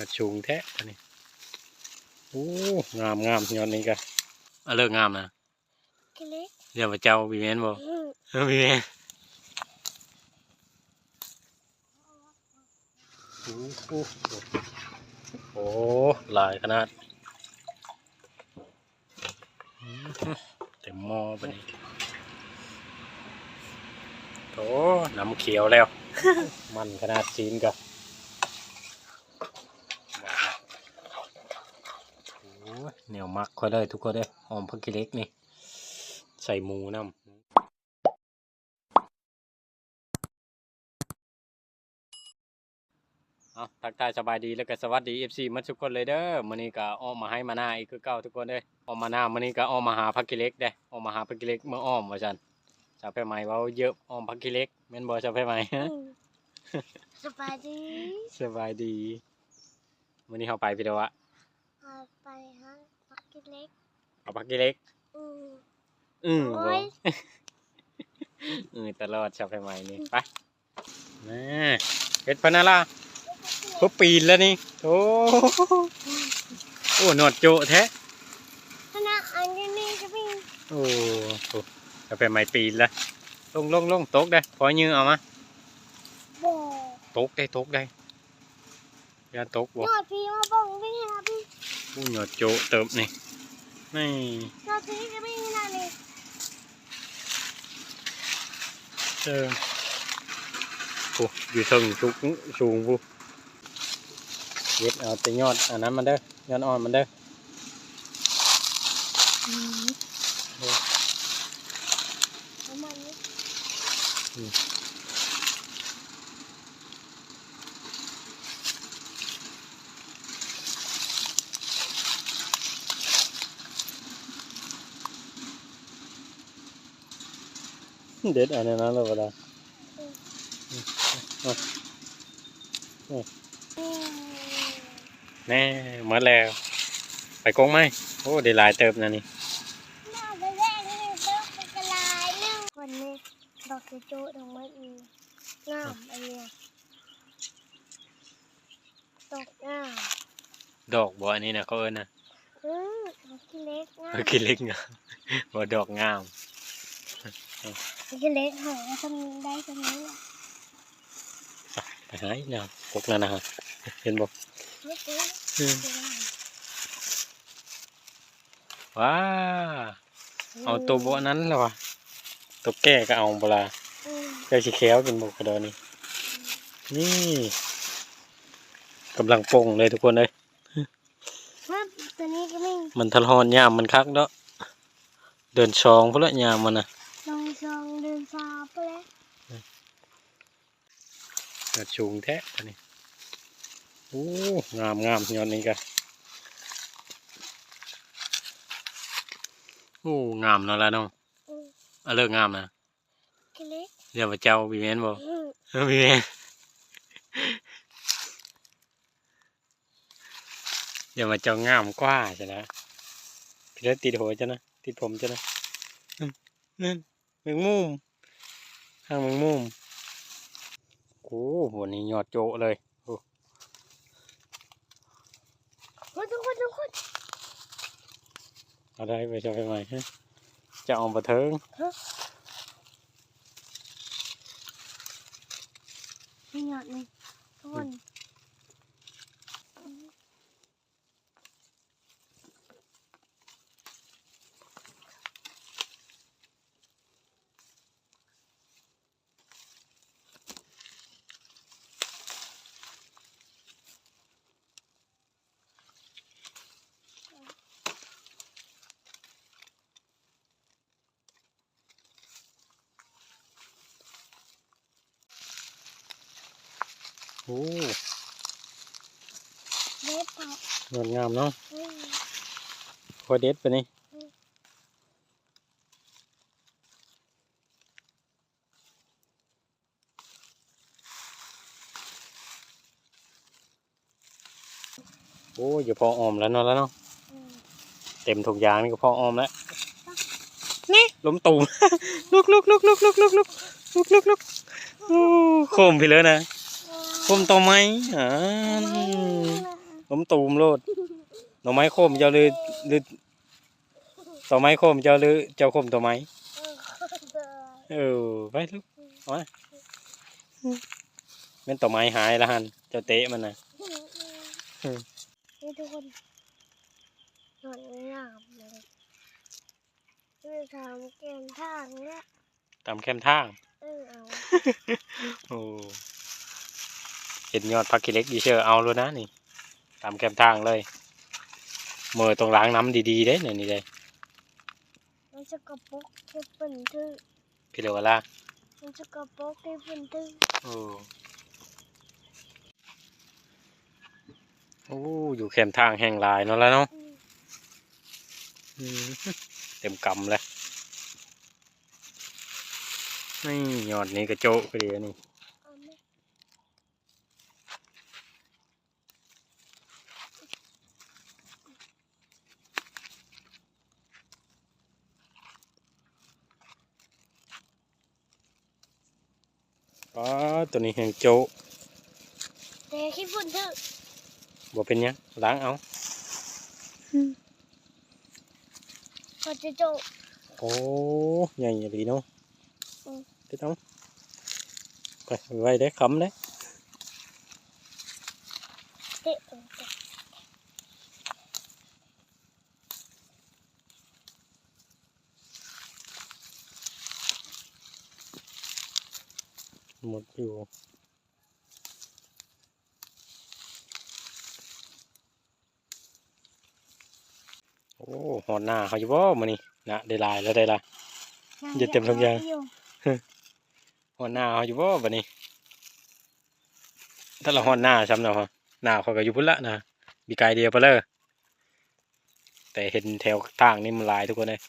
กระชุงแท้อันนี้โอ้งามงามยอดนี้ก็อะเลิกงามนะเดี๋ยวว่าเจ้าบีแมนบอืมเออบีแมนโอ้หลายขนาดเต็มหม้อไปนี่โอ้น้ำเขียวแล้ว มันขนาดจีนกับโอ้ย เหนียวมักค่อยเลยทุกคนเลยหอมพักกิเล็กนี่ ใส่หมูน้ำเอาทักทายสบายดีแล้วก็สวัสดี FC มาทุกคนเลยเด้อมื้อนี้ก็อ้อมมาให้มาหน้าอีกคือเก่าทุกคนเด้ออ้อมมาหน้ามื้อนี้ก็อ้อมมาหาพักกิเล็กเด้ออ้อมมาหาพักกิเล็กเมื่ออ้อมว่าซั่นชาวแพร่ใหม่เว้าเยอะอ้อมพักกิเล็กแม่นบ่ชาวแพร่ใหม่อืมสบายดีสบายดีมื้อนี้เฮาไปพี่เดาวะเอาไปฮะปั กกิเล็ก เอาพักกิเล็ก อืมอือโอ้บ่ยเออตลอดชาวแพร่ใหม่นี่ไปมาเฮ็ดพะนาล่ะพบปีนแล้วนี่โอ้โอ้หนวดโจแท้ขณะอันนี้นี่จะเป็นโอ้โหกาแฟไม่ปีนแล้วลงลงลงตกได้พอยื้อเอามาบ่อตกได้ตกได้อยาตกบ่ยอดพี่มาบ่งพี่ฮะพี่ผู้หนวดโจเติมนี่ นี่ยอดพี่จะเป็นขนาดนี้เออโอ้อยู่เทึงสูงสูงผู้เย็ดเอาแต่ยอดอันนั้นมันเด้อยอดอ่อนมันเด้ออืม โอ้ ประมาณนี้ เด็ดอันนั้นแล้วเวลาอืมแน่หมาแล้ว ไปกงไหมโอ้ได้หลายเติบนะนี่น่าไปแรกนี่เติมเป็นกระลายนึงวันนี้ดอกกระโจดออกมาอีกงามอันเนี้ยตกงามดอกบ่อันนี้นะเขาเอิ้นนะอืมดอกขี้เล็กงามเมื่อกี้เล็กงามบ่ดอกงามดอกขี้ เล็กหาทำได้ทำนี้แหละไปหาอีกแนวพกนั่นนะฮะเห็นบ่ไม่ซื้ออืมไม่ได้ว้าเอาตัวบ่อันนั้นแล้ววะตัวแก่ก็เอาบ่ล่ะอืมเจ้าสิแขวกินบ่กระดอนี่นี่กำลังโป่งเลยทุกคนเลยว่าตัวนี้ก็ไม่มันทะลอนยามมันคักเนาะเดินชองพุ่นละยามมันน่ะ ลองซองเดินซาไปแล้ว กระชุงแท้อันนี้โอ้งามงามยอดนี้ก็โอ้งามเนาะล่ะน้องอืมอะเลิกงามนะขี้เล็กเดี๋ยวว่าเจ้าบีแมนบ่อืมเออบีแมนเดี๋ยวว่าเจ้างามกว่าใช่นะพี่แล้วติดหัวจ้ะนะติดผมจ้ะนะอืมนั่นแมงมุมข้างแมงมุม โอ้วันนี้ยอดโจะเลยโอ้คนทุกคนทุกคนเอาได้ไปจะไปใหม่ฮะจะเอาประเทิงมีหยอดหนึ่งทุกคน โอ้ เล็บปาก งดงามเนาะอืมโคตรเด็ดไปนี่โอ้ยอย่าพอออมแล้วเนาะแล้วเนาะอืมเต็มถุงยางนี่ก็พอออมแล้วนี่ล้มตูมลุกลุกลุกลุกลุกลุกลุกลุกลุกลุกโอ้โคมพี่เลยนะโคมต่อไหมอ่าอืมล้มตูมโลด หน่อไม้โคมเจ้าหรือหรือต่อไม้โคมเจ้าหรือเจ้าโคมต่อไม้เออคนเดินเออไปลูกเอามาแม่นต่อไม้หายละหันเจ้าเตะมันน่ะอืมนี่ทุกคนนอนงามเลยคือทำเกมทางเนี้ยตามแคมทางเออเอาโอ้เห็นยอดพักกิเล็กดีเชอร์เอาแล้วนะนี่ตามแคมทางเลย มือตรงล้างน้ำดีๆเด้เนี่ยนี่เลยมันจะกระปุกที่เป็นทื่อพี่เหลวล่ะมันจะกระปุกที่เป็นทื่อโอ้โอ้อยู่แคมทางแห่งหลายเนาะแล้วเนาะอืมอืมเต็มกำเลยนี่ยอดนี้กระโจกเลยนี่ เอาไหม อ๋อตัวนี้แห่งโจกแต่ที่เป็นทื่อบ่เป็นหยังล้างเอาเขาจะโจโอ้ใหญ่ดีเนาะอืมไปต้องไปไว้ได้คำได้ เตะเออเตะ หมดอยู่ โอ้หอดหน้าเขาอยู่บ่มานี่นะได้หลายแล้วได้ละอย่าเต็มทุกอย่างอยู่หอดหน้าเขาอยู่บ่บัดนี้ ถ้าเราหอดหน้าซ้ำเนาะหน้าเขาก็อยู่พุ่นละนะมีกายเดียวไปเลยแต่เห็นแถวทางนี่มันหลายทุกคนเลย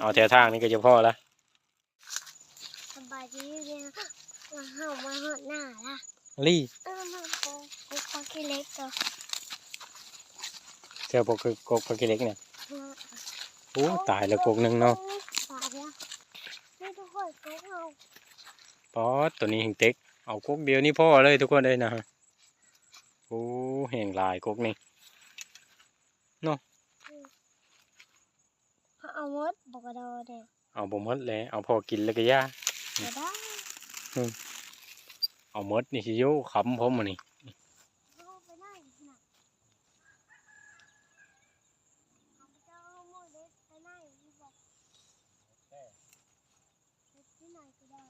เอาแถวทางนี่ก็จะพอละ สบายดีเนี่ยมาเข้ามาหอดหน้าละลี่เออมาโกกุ๊กปักกี้เล็กตัวเจอพวกคือกกปลากิเล็กเนี่ยเออโอ้ตายแล้วกกหนึ่งเนาะตายแล้วนี่ทุกคนเขาเอาปอดตัวนี้หิงเต็กเอากกเดียวนี่พ่อเลยทุกคนเลยนะฮะโอ้แห่งหลายกกนี่เขาเอามดบอกกระโดดเด็กเอาบ่หมดเลยเอาพอกินแล้วก็ย่ากระได้ เอาหมดนี่สิโยขำผมมานี่เขาไปได้นะเขาไปเจ้าโมเดสไปได้ที่บอกที่ไหนก็ได้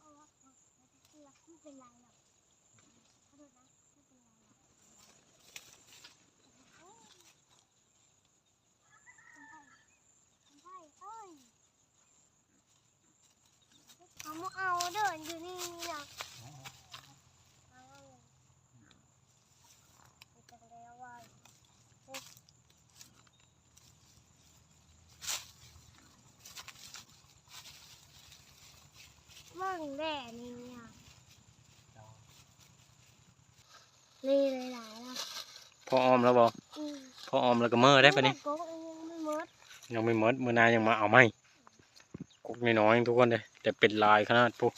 เอาวะเอาเอาไปเชื่อไม่เป็นไรหรอกขอโทษนะไม่เป็นไรหรอกโอ้ยคนไทยคนไทยเอ้ยเขามา เดินอยู่นี่นะวว่ามั่งแด่นี่เนี่ยนี่เลยหลายละพอออมแล้วบอพอออมแล้วก็เมื่อได้ปะนี่ยังไม่หมดยังไม่หมดมือนายังมาเอาไหม กกน้อยๆทุกคนเลยแต่เป็นลายขนาดปุ๊บ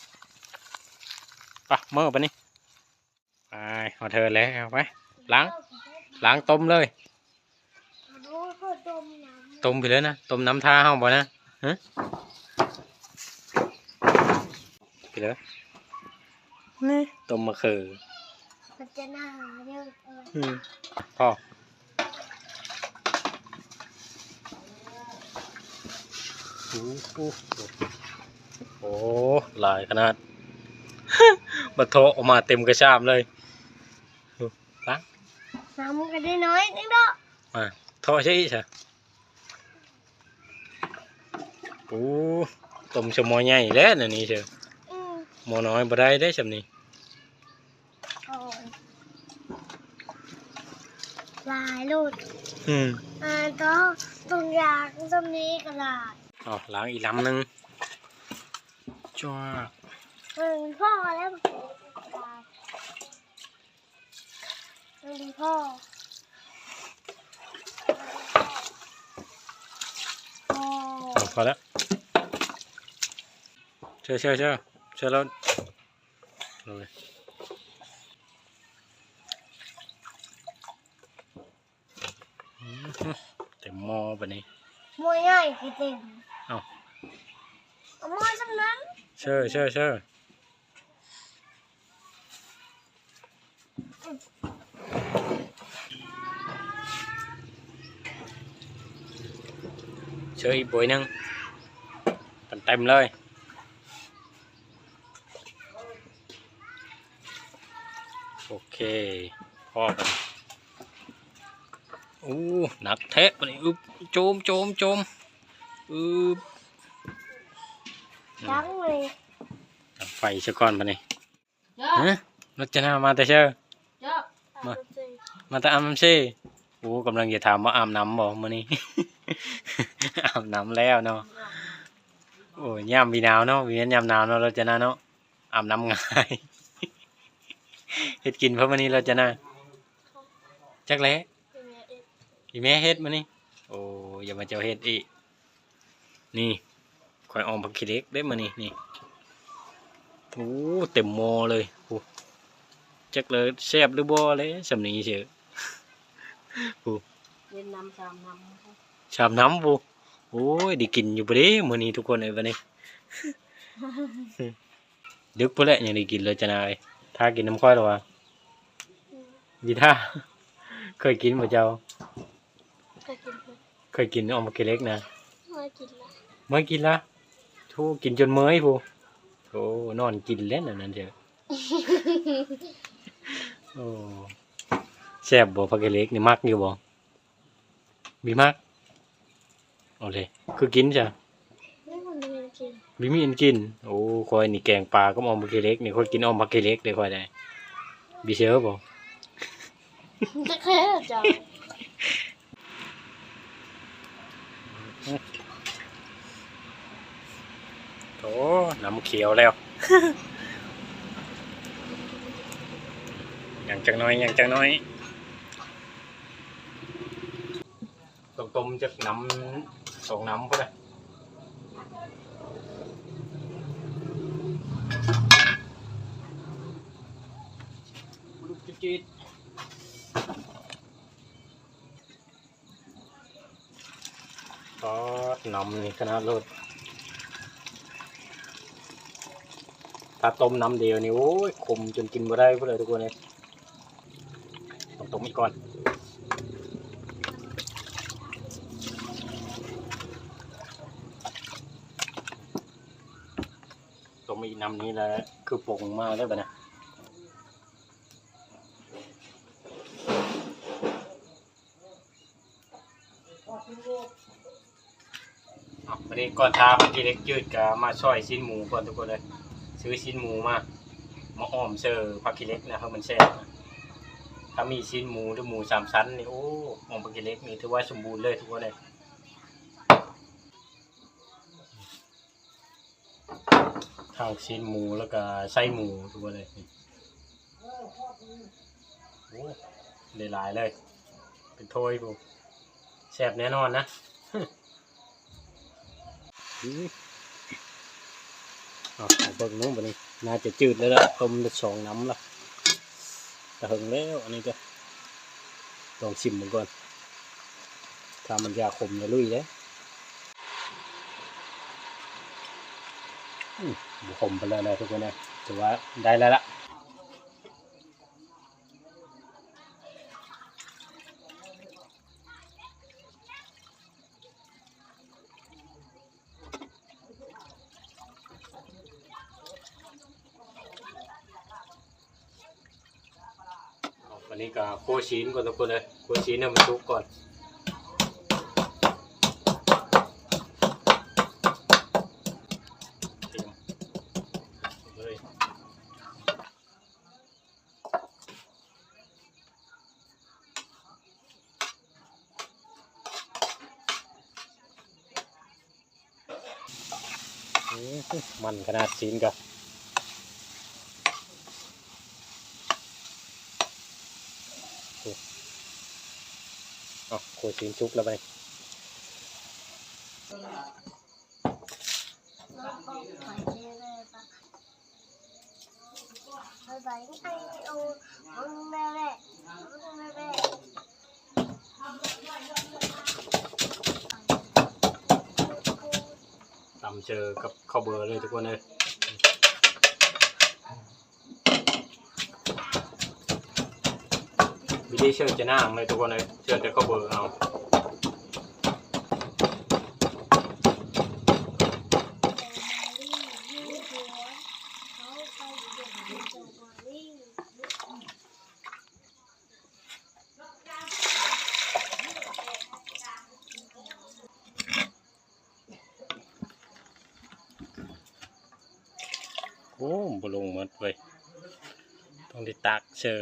ปะเมื่อปะนี่ไปเอาเธอแล้วไปล้างล้างต้มเลยโอ้ยก็ดมน้ำต้มไปเลยนะต้มน้ำท่าห้องบ่นะฮะไปเลยนี่ต้มมะเขือมันจะหนาเยอะเอออืมพ่อ โอ้โหโอ้หลายขนาดบัดโทออกมาเต็มกระชามเลยล้างน้ำมันก็ได้น้อยนิดเดียวมาโทอใช่ใช่โอ้ต้มชะมอใหญ่แล้วน่ะนี่เชียวอืมหมอน้อยบ่ได้ได้ชำนี้โอ้ยลายลูดอืมอ่าต้องตรงยางตรงนี้ก็ลาย อ๋อล้างอีกลำหนึ่งจ้ามันมีพ่อแล้วมันมีพ่ออ๋อพอแล้วเชื่อเชื่อเชื่อเชื่อแล้วเลยเต็มหม้อแบบนี้ นเชื่อเชื่อเชื่อเชื่ออีกบวยหนึงเต็มเต็มๆเลย โอเคพอกันอู้หนักแทะปะนี่อึบโจมโจมโจมอึบจังเลยดับไฟเชื่อก่อนปะนี่เจ้าฮะรถจะนามาแต่เชื่อเจ้ามามาแต่อาบน้ำซี่โอ้กำลังจะถามว่าอาบน้ำบ่มื้อนี้อาบน้ำแล้วเนาะโอ้ยยามมีหนาวเนาะมียามหนาวเนาะเราจะนาเนาะอาบน้ำง่ายเฮ็ดกินเพราะมื้อนี้เราจะนาจักแล้ อีแม่เฮ็ดมื้อนี้โอ้อย่ามาเจ้าเฮ็ดอีกนี่ข่อยออมผักขี้เล็กได้มื้อนี้นี่โอ้เต็มมอเลยโอ้จักเลยแซ่บหรือบ่เลยสำนีเชียวเย็นน้ำสามนชามน้ำบูโอ้ยได้กินอยู่ปะเด้มื้อนี้ทุกคนเอ้ยวันนี้ดึกพุ่นแหละยังได้กินเลยจะนายถ้ากินน้ำค่อยหรอวะวีท่าเคยกินบ่เจ้า เคยกินออมกิเล็กนะไม่กินละเมื่อกินละทูกินจนเมื่อยพูโอ้นอนกินเล่นอันนั้นเจ้ะโอ้แซ่บบ่พักกิเล็กนี่มักอยู่บ่มีมักโอเคคือกินจ้ะไม่คนเดียวกินบิมีอันกิน โอ้คอยนี่แกงปลาก็ออมบักเกเล็กนี่คอยกินออมบักเกเล็กได้คอยได้บิเชอร์บ่จะแค่เจ้า โอ้น้ำเขียวแล้ว อย่างจังน้อยอย่างจังน้อยต้มต้มๆจากน้ำสองน้ำก็ได้ลูกจี๊ด ๆก็น้ำนี่ขนาดรถถ้าต้มน้ำเดียวนี่โอ้ยขมจนกินบ่ได้พวกเลยทุกคนเลยต้องต้มอีกก่อนต้มอีกน้ำนี้แล้วคือปรุงมาแล้วปะนะอะ วันนี้ก่อนทาเมื่อกี้เล็กยืดกับมาช่อยชิ้นหมูก่อนทุกคนเลย ซื้อชิ้นหมูมามาอ้อมเสิร์ฟผักกิเล็กนะครับมันแซ่บนะถ้ามีชิ้นหมูหรือหมูสามชั้นนี่โอ้อ้อมผักกิเล็กนี่ถือว่าสมบูรณ์เลยทุกคนเลยข้างชิ้นหมูแล้วก็ไส้หมูทุกคนเลยโอ้หลายๆเลย เป็นถ้วยปุ๊แซ่บแน่นอนนะ เอาเอาเบิ่งนู้นบันี้น่าจะจืดแล้วล่ะต้มสองน้ำละแต่หึงแล้วอันนี้ก็ลองชิมมันก่อนถ้ามันยาขมจะลุยเลยอืมขมไปแล้วนะทุกคนนะถือว่าได้แล้วล่ะเอาวันนี้ก็โค ชีนก่อนทุกคนเลยโคชีนให้มันสุกก่อนเตรียมันขนาดซีนกับ อ๋อโคซีนชุกแล้วไป ไปไปไอ้โอ้มึงแม่แม่มึงแม่แม่ ตำเจอกับข้าวเบอร์เลยทุกคนเลยวิธี เชิญจะนั่งเลยทุกคนเลยเชิญแต่ข้าเบอร์เอาโอ้บลงหมดเว้ยต้องได้ตักเชอ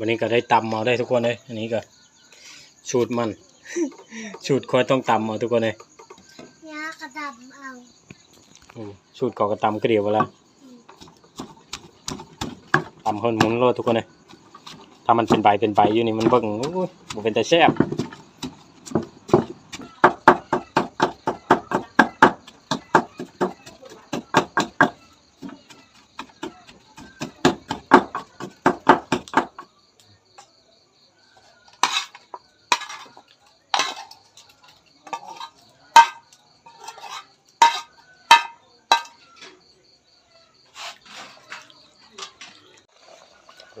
วันนี้ก็ได้ตำเอาได้ทุกคนเลย อันนี้ก็สูตรมันสูตรคอยต้องตำเอาทุกคนเลยยากระดำเอาอืมสูตรกอกระตำเกลียวเวลาตำคนหมุนโลดทุกคนเลยถ้ามันเป็นใบเป็นใบอยู่นี่มันเบิ่งโอ้ยบ่เป็นแต่แซ่บ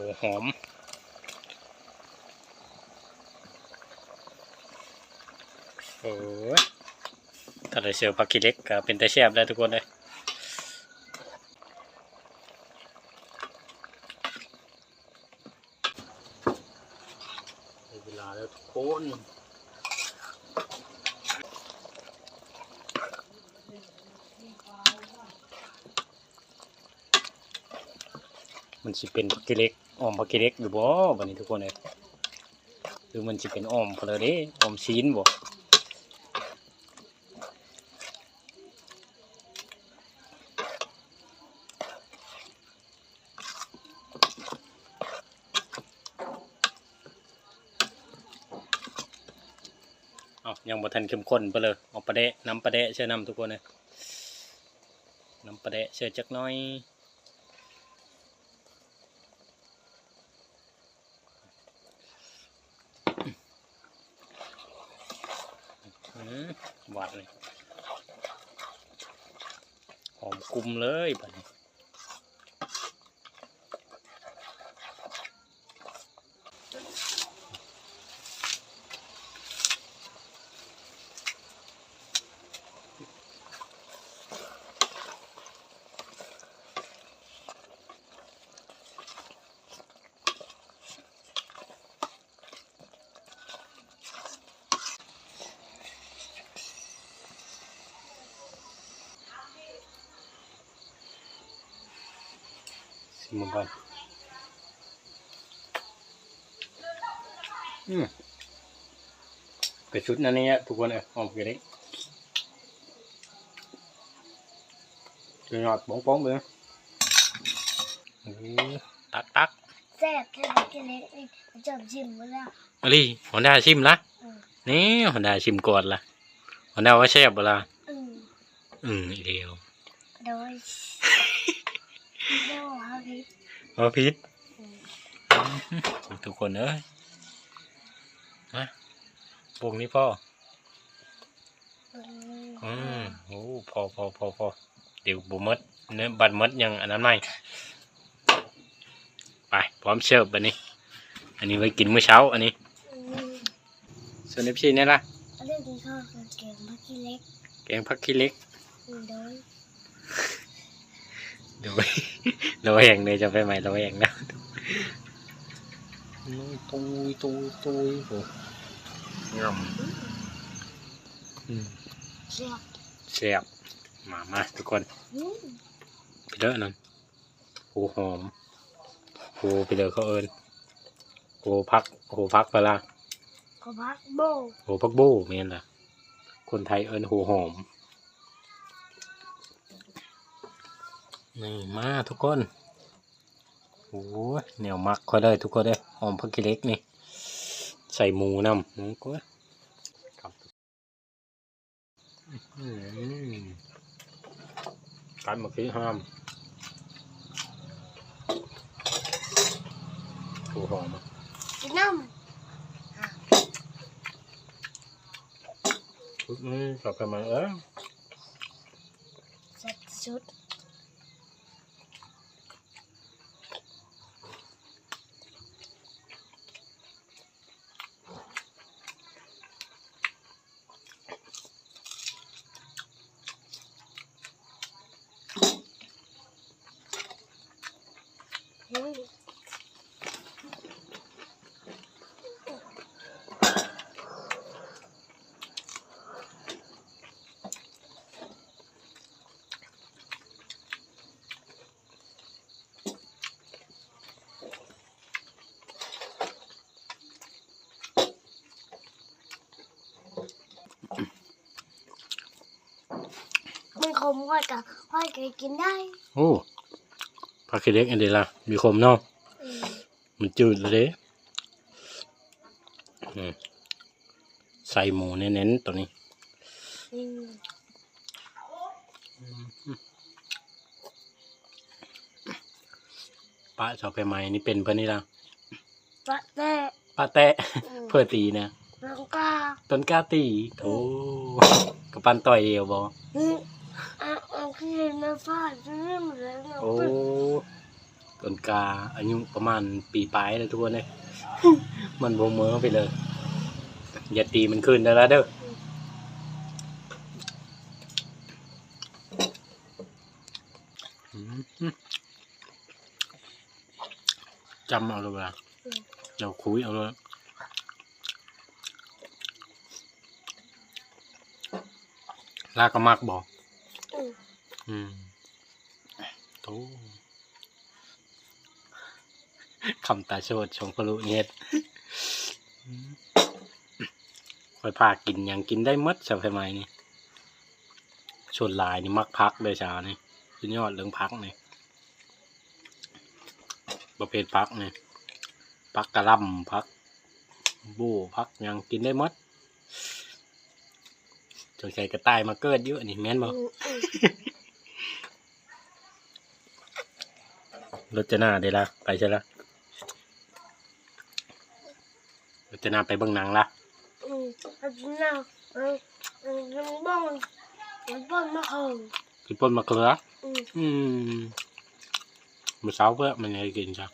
โอ้หอม โอ้ยถ้าได้ เสือผักขี้เหล็กก็เป็นแต่แซ่บได้ทุกคนเลยได้เวลาแล้วทุกคนมันสิเป็นผักขี้เหล็กอ้อมผักขี้เหล็กอยู่บ่วันนี้ทุกคนเลยหรือมันสิเป็นอ้อมเพลเด้อ้อมซีนบ่ เอายัง บ่ทันเข้มข้นไปเลยเอาปลาเดะน้ำปลาเดะเชื่อน้ำทุกคนเลยน้ำปลาเดะเชื่อจักน้อยหวานเลยหอมกลุ่มเลยแบัดนี้ กระชุดนั่นนี่ทุกคนเออหอมกระเด็กจะหยอดป้องๆไปนะโอ้ตักตักแซ่บแค่กินเล็กนี่จบจิ้มหมดแล้วมาดิฮอนด้าชิมละอืมนี่ฮอนด้าชิมก่อนละฮอนด้าว่าแซ่บบ่ล่ะอืมอืมอีเดียวโดยโดยฮาวิเอาพิษอืมทุกคนเอ้ย มาปรุงนี่พ่ออืมอืมโอ้พอพอพอพอเดี๋ยวบุมดเนื้อบัดมดยังอันนั้นไม่ไป พร้อมเสิร์ฟอันนี้ อันนี้ไว้กินมื้อเช้า อันนี้อืมส่วนเอฟซีนี่ล่ะอันนี้กินข้าวกับเก่งพักกินเล็กแกงผักขี้เหล็กอืมโดยเดี๋ยวเราแหงเลยจะไปใหม่เราแหงนะตุ ยตุยตุยโอ้งำอืมแซ่บแซ่บมามาทุกคนอืมไปเด้อนั่นโอ้หอมโอ้ไปเด้อเขาเอิญโอ้พักโอ้พักไปละขอพักโบโอ้พักบู้เมียนล่ะ คนไทยเอิญโหหอมนี่มาทุกคน โอ้ยเหนียวมักค่อยเลยทุกคนเลยหอมพักกิเล็กนี่ ใส่หมูน้ำหมูก็ครับอืมกันเมื่อกี้ห้ามถูหอมอะกินน้ชุดนี้กลับกันมาเออำเสร็จสุด อืม มันขมกว่ากับค่อยเคยกินได้โอ้ผักขี้เหล็กอันเดียวละมีคมเนาะอืมมันจืดเลยเด้อืมใส่หมูเน้นๆตัวนี้ อืมป้าชอบไปไหมนี่เป็นเพื่อนนี่ละปะแต่ป้าแตะอืมเพื่อตีนะ แล้วก็ต้นกล้าตีโอ้กระปันต่อยเอวบออืม อะอะคือเห็นในฟ้าจะเริ่มเลยเนาะโอ้ต้นกาอายุประมาณปีปลายเลยทุกคนเลยมันโบเมือไปเลย อย่าตีมันขึ้นได้แล้วเด้ออืมจำเอาเลยเวลาเดี๋ยวคุยเอาเลยลากก็มักบอก อืมโตคำตาโชดชงพลุเน็ดอืมคอยพากินยังกินได้หมดสมัยนี้ชวนลายนี่มักพักเลยชานี่สุดยอดเรื่องพักนี่ประเภทพักนี่พักกระลำพักบูพักยังกินได้หมดจงใจกระต่ายมาเกิดเยอะนี่แม่นบอืมอืม รถจะหน้าได้ละไปใช่ละรถจะหน้าไปเบิ่งหนังละอืมแล้วน่ะเออเออมันบ้องมันบ้องมาเหิงกินป่นมะเขืออืมอืมมื้อเช้าเพื่อมันให้กินจ้ะ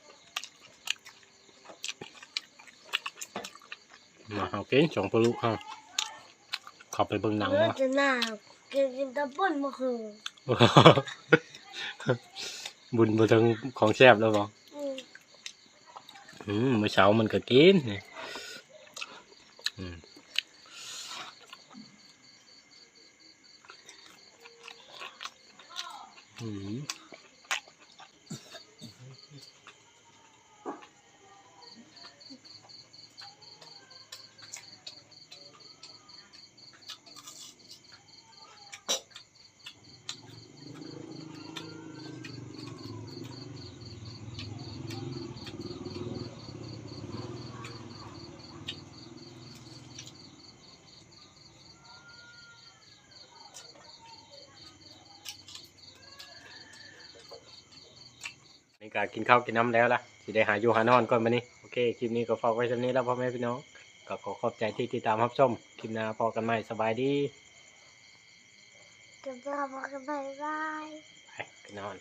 มาเอาเกินสองปลุฮะข้าไปเบิ่งหนังแล้ววะจะน่ากินกินแตะบ้นมาเหิง บุญมาถึงของแซ่บแล้วบ่อืมอืมมื้อเช้ามันก็กินนี่อืมอืม ก็กินข้าวกินน้ำแล้วล่ะสิได้หาอยู่หานอนก่อนมานี่โอเคคลิปนี้ก็ฝากไว้ช่นี้แล้วพ่อแม่พี่น้องก็ขอขอบใจที่ติดตามรับชมคลิปหน้าพอกันใหม่สบายดีจะไปบอกกันบายบายไปไปนอน